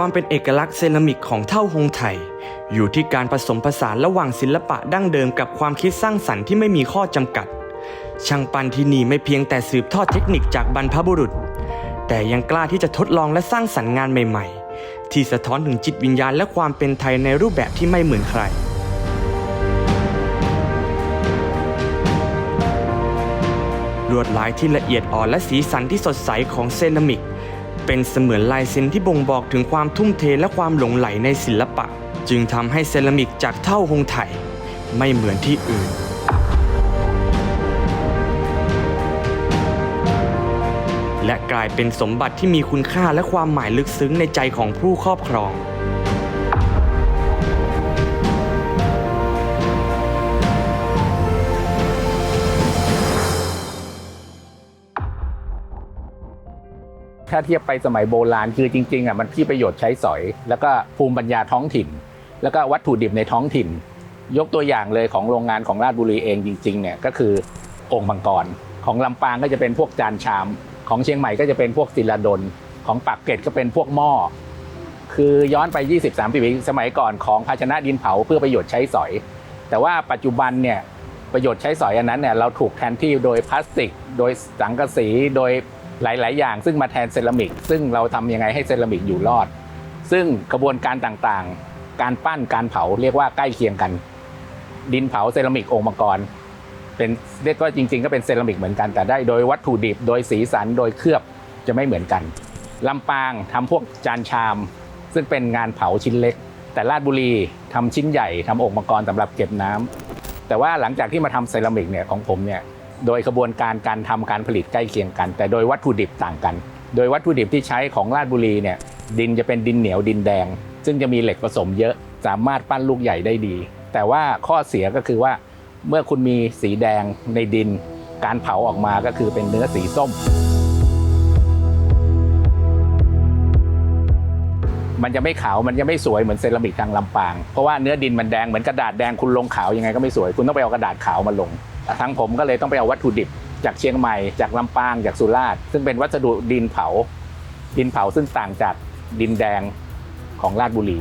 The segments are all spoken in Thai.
ความเป็นเอกลักษณ์เซรามิกของเท่าฮงไทย อยู่ที่การผสมผสานระหว่างศิลปะดั้งเดิมกับความคิดสร้างสรรค์ที่ไม่มีข้อจำกัด ช่างปั้นที่นี่ไม่เพียงแต่สืบทอดเทคนิคจากบรรพบุรุษ แต่ยังกล้าที่จะทดลองและสร้างสรรค์งานใหม่ๆ ที่สะท้อนถึงจิตวิญญาณและความเป็นไทยในรูปแบบที่ไม่เหมือนใครลวดลายที่ละเอียดอ่อนและสีสันที่สดใสของเซรามิก เป็นเสมือนลายเซ็นที่บ่งบอกถึงความทุ่มเทและความหลงไหลในศิลปะ จึงทำให้เซรามิกจากเท่าฮงไถไม่เหมือนที่อื่นและกลายเป็นสมบัติที่มีคุณค่าและความหมายลึกซึ้งในใจของผู้ครอบครอง ถ้าเทียบไปสมัยโบราณคือจริงๆอะมันที่ประโยชน์ใช้สอย แล้วก็ภูมิปัญญาท้องถิ่น แล้วก็วัตถุดิบในท้องถิ่น ยกตัวอย่างเลยของโรงงานของราชบุรีเองจริงๆเนี่ยก็คือองค์มังกรของลำปางก็จะเป็นพวกจานชาม ของเชียงใหม่ก็จะเป็นพวกศิลาดลของปากเกร็ดก็เป็นพวกหม้อคือย้อนไป 23 ปีสมัยก่อนของภาชนะดินเผาเพื่อประโยชน์ใช้สอย แต่ว่าปัจจุบันเนี่ยประโยชน์ใช้สอยอันนั้นเนี่ยเราถูกแทนที่โดยพลาสติก โดยสังกะสี โดย หลาย ๆ อย่าง ซึ่งมาแทนเซรามิก ซึ่งเราทำยังไงให้เซรามิกอยู่รอด ซึ่งกระบวนการต่างๆ การปั้นการเผาเรียกว่าใกล้เคียงกัน ดินเผาเซรามิกองค์มังกรเป็นเรียกว่าจริง ๆ ก็เป็นเซรามิกเหมือนกันแต่ได้โดยวัตถุดิบ โดยสีสันโดยเคลือบจะไม่เหมือนกันลำปางทำพวกจานชาม ซึ่งเป็นงานเผาชิ้นเล็ก แต่ราชบุรีทำชิ้นใหญ่ทำองค์มังกรสำหรับเก็บน้ำแต่ว่าหลังจากที่มาทำเซรามิกเนี่ยของผมเนี่ย โดยกระบวนการการทำการผลิตใกล้เคียงกัน แต่โดยวัตถุดิบต่างกัน โดยวัตถุดิบที่ใช้ของราชบุรีเนี่ยดินจะเป็นดินเหนียวดินแดง ซึ่งจะมีเหล็กผสมเยอะสามารถปั้นลูกใหญ่ได้ดี แต่ว่าข้อเสียก็คือว่าเมื่อคุณมีสีแดงในดิน การเผาออกมาก็คือเป็นเนื้อสีส้ม มันจะไม่ขาวมันจะไม่สวยเหมือนเซรามิกทางลำปาง เพราะว่าเนื้อดินมันแดงเหมือนกระดาษแดงคุณลงขาวยังไงก็ไม่สวย คุณต้องไปเอากระดาษขาวมาลง ทางผมก็เลยต้องไปเอาวัตถุดิบ จากเชียงใหม่จากลำปางจากสุราษฎร์ซึ่งเป็นวัสดุดินเผา ดินเผาซึ่งต่างจากดินแดงของราชบุรี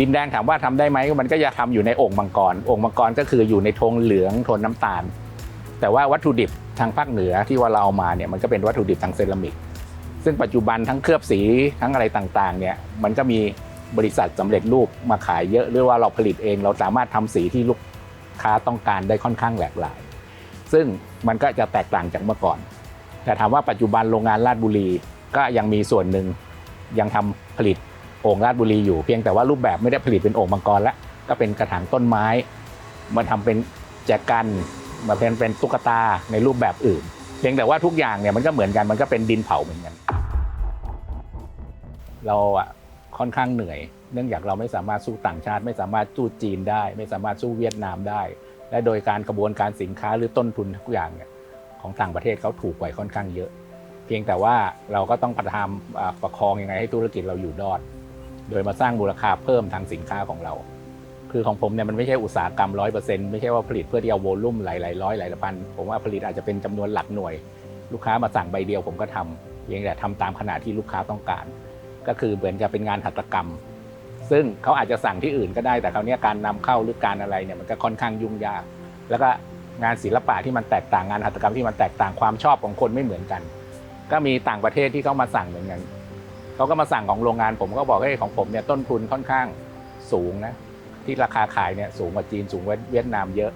ดินแดงถามว่าทำได้ไหมมันก็จะทำอยู่ในโอ่งมังกรโอ่งมังกรก็คืออยู่ในโทงเหลืองทนน้ำตาล แต่ว่าวัตถุดิบทางภาคเหนือที่ว่าเราเอามาเนี่ยมันก็เป็นวัตถุดิบทางเซรามิก ซึ่งปัจจุบันทั้งเคลือบสีทั้งอะไรต่างๆเนี่ยมันก็มีบริษัทสำเร็จรูปมาขายเยอะหรือว่าเราผลิตเองเราสามารถทำสีที่ลูกค้าต้องการได้ค่อนข้างหลากหลาย ซึ่งมันก็จะแตกต่างจากเมื่อก่อน แต่ถามว่าปัจจุบันโรงงานราชบุรีก็ยังมีส่วนหนึ่งยังทำผลิตโอ่งราชบุรีอยู่เพียงแต่ว่ารูปแบบไม่ได้ผลิตเป็นโอ่งมังกรแล้วก็เป็นกระถางต้นไม้ มาทำเป็นแจกันมาเป็นเป็นตุ๊กตาในรูปแบบอื่น เพียงแต่ว่าทุกอย่างเนี่ยมันก็เหมือนกันมันก็เป็นดินเผาเหมือนกัน เราอะค่อนข้างเหนื่อย เนื่องจากเราไม่สามารถสู้ต่างชาติ ไม่สามารถสู้จีนได้ ไม่สามารถสู้เวียดนามได้ และโดยการกระบวนการสินค้าหรือต้นทุนทุกอย่างเนี่ยของต่างประเทศเขาถูกกว่าค่อนข้างเยอะ เพียงแต่ว่าเราก็ต้องประทามอ่าประคองยังไงให้ธุรกิจเราอยู่รอด โดยมาสร้างมูลค่าเพิ่มทางสินค้าของเรา คือของผมเนี่ยมันไม่ใช่อุตสาหกรรมร้อยเปอร์เซ็นต์ไม่ใช่ว่าผลิตเพื่อที่เอาโวลุ่มหลายๆร้อยหลายพันผมว่าผลิตอาจจะเป็นจำนวนหลักหน่วย ลูกค้ามาสั่งใบเดียวผมก็ทำเพียงแต่ทำตามขนาดที่ลูกค้าต้องการ ก็คือเหมือนกับเป็นงานหัตถกรรม ซึ่งเขาอาจจะสั่งที่อื่นก็ได้แต่คราวเนี้ยการนำเข้าหรือการอะไรเนี่ยมันก็ค่อนข้างยุ่งยาก แล้วก็งานศิลปะที่มันแตกต่างงานหัตถกรรมที่มันแตกต่างความชอบของคนไม่เหมือนกัน ก็มีต่างประเทศที่เขามาสั่งเหมือนกันเขาก็มาสั่งของโรงงานผมก็บอกให้ของผมเนี่ยต้นทุนค่อนข้างสูงนะที่ราคาขายเนี่ยสูงกว่าจีนสูงกว่าเวียดนามเยอะ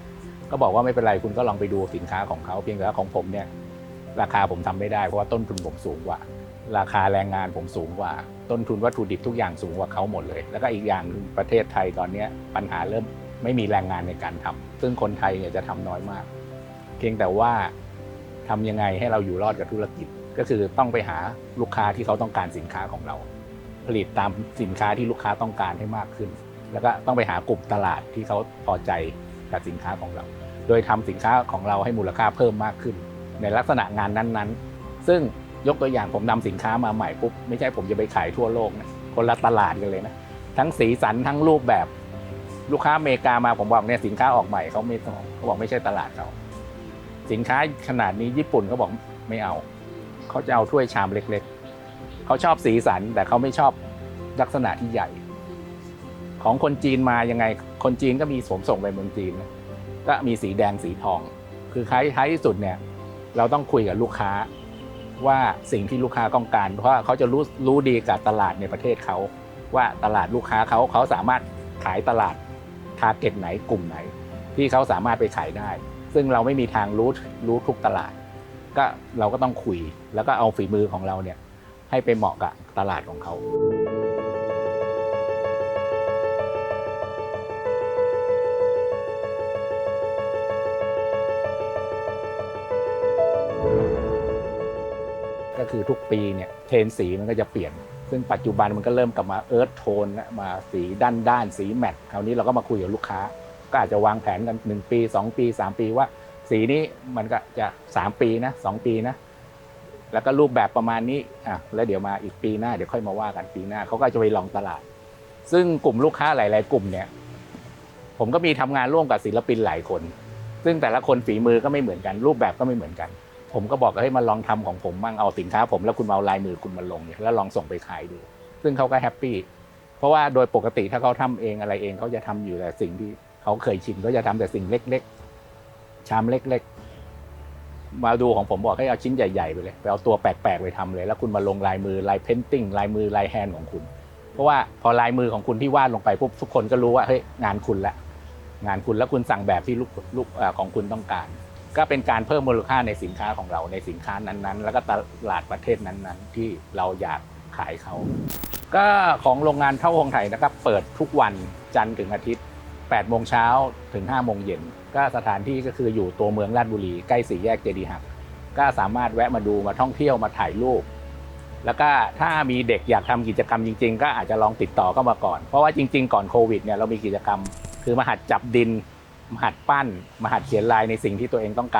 ก็บอกว่าไม่เป็นไรคุณก็ลองไปดูสินค้าของเขาเพียงแต่ว่าของผมเนี่ยราคาผมทำไม่ได้เพราะว่าต้นทุนผมสูงกว่า ราคาแรงงานผมสูงกว่า ต้นทุนวัตถุดิบทุกอย่างสูงกว่าเขาหมดเลย แล้วก็อีกอย่างนึงประเทศไทยตอนนี้ปัญหาเริ่มไม่มีแรงงานในการทำซึ่งคนไทยเนี่ยจะทำน้อยมาก เพียงแต่ว่าทำยังไงให้เราอยู่รอดกับธุรกิจ ก็คือต้องไปหาลูกค้าที่เขาต้องการสินค้าของเรา ผลิตตามสินค้าที่ลูกค้าต้องการให้มากขึ้น แล้วก็ต้องไปหากลุ่มตลาดที่เขาพอใจกับสินค้าของเรา โดยทำสินค้าของเราให้มูลค่าเพิ่มมากขึ้น ในลักษณะงานนั้นๆ ซึ่ง ยกตัวอย่างผมนำสินค้ามาใหม่ปุ๊บไม่ใช่ผมจะไปขายทั่วโลกนะคนละตลาดกันเลยนะทั้งสีสันทั้งรูปแบบลูกค้าอเมริกามาผมบอกเนี่ยสินค้าออกใหม่เขาไม่เขาบอกไม่ใช่ตลาดเขาสินค้าขนาดนี้ญี่ปุ่นเขาบอกไม่เอาเขาจะเอาถ้วยชามเล็ก ๆเขาชอบสีสันแต่เขาไม่ชอบลักษณะที่ใหญ่ ของคนจีนมายังไง คนจีนก็มีสวมส่งไปเมืองจีนก็มีสีแดงสีทอง คือท้ายท้ายที่สุดเนี่ย เราต้องคุยกับลูกค้า ว่าสิ่งที่ลูกค้าต้องการ เพราะเขาจะรู้รู้ดีกับตลาดในประเทศเขา ว่าตลาดลูกค้าเขาเขาสามารถขายตลาดทาร์เก็ตไหนกลุ่มไหน ที่เขาสามารถไปขายได้ ซึ่งเราไม่มีทางรู้รู้ทุกตลาด ก็เราก็ต้องคุย แล้วก็เอาฝีมือของเราเนี่ยให้ไปเหมาะกับตลาดของเขา คือทุกปีเนี่ยเทรนสีมันก็จะเปลี่ยน ซึ่งปัจจุบันมันก็เริ่มกลับมาเอิร์ธโทนมาสีด้านด้านๆสีแมทคราวนี้เราก็มาคุยกับลูกค้า ก็อาจจะวางแผนกัน 1 ปี 2 ปี 3 ปีว่า สีนี้มันก็จะ 3 ปีนะ2ปีนะแล้วก็รูปแบบประมาณนี้อะแล้วเดี๋ยวมาอีกปีหน้าเดี๋ยวค่อยมาว่ากันปีหน้าเขาก็จะไปลองตลาด ซึ่งกลุ่มลูกค้าหลาย ๆ กลุ่มเนี่ย ผมก็มีทำงานร่วมกับศิลปินหลายคน ซึ่งแต่ละคนฝีมือก็ไม่เหมือนกัน รูปแบบก็ไม่เหมือนกัน ผมก็บอกให้มาลองทำของผมมั่งเอาสินค้าผมแล้วคุณเอาลายมือคุณมาลงเนี่ยแล้วลองส่งไปขายดู ซึ่งเขาก็แฮปปี้เพราะว่าโดยปกติถ้าเขาทำเองอะไรเองเขาจะทำอยู่แต่สิ่งที่เขาเคยชินเขาจะทำแต่สิ่งเล็ก ๆ ชามเล็ก ๆ มาดูของผมบอกให้เอาชิ้นใหญ่ๆไปเลยไปเอาตัวแปลกๆไปทำเลย แล้วคุณมาลงลายมือลายเพนติ้งลายมือลายแฮนด์ของคุณ เพราะว่าพอลายมือของคุณที่วาดลงไปปุ๊บทุกคนก็รู้ว่าเฮ้ยงานคุณละงานคุณแล้วคุณสั่งแบบที่ลูกลูกของคุณต้องการ ก็เป็นการเพิ่มมูลค่าในสินค้าของเราในสินค้านั้นๆ แล้วก็ตลาดประเทศนั้นๆ ที่เราอยากขายเขา ก็ของโรงงานเท่าหงไทยนะครับเปิดทุกวันจันทร์ถึงอาทิตย์8โมงเช้าถึง5โมงเย็นก็สถานที่ก็คืออยู่ตัวเมืองราชบุรีใกล้สี่แยกเจดีย์หักก็สามารถแวะมาดูมาท่องเที่ยวมาถ่ายรูปแล้วก็ถ้ามีเด็กอยากทำกิจกรรมจริง ๆ ก็อาจจะลองติดต่อเข้ามาก่อน เพราะว่าจริง ๆ ก่อนโควิดเนี่ยเรามีกิจกรรม คือมาหัดจับดิน หัดปั้นมหัดเขียนลายในสิ่งที่ตัวเองต้องการ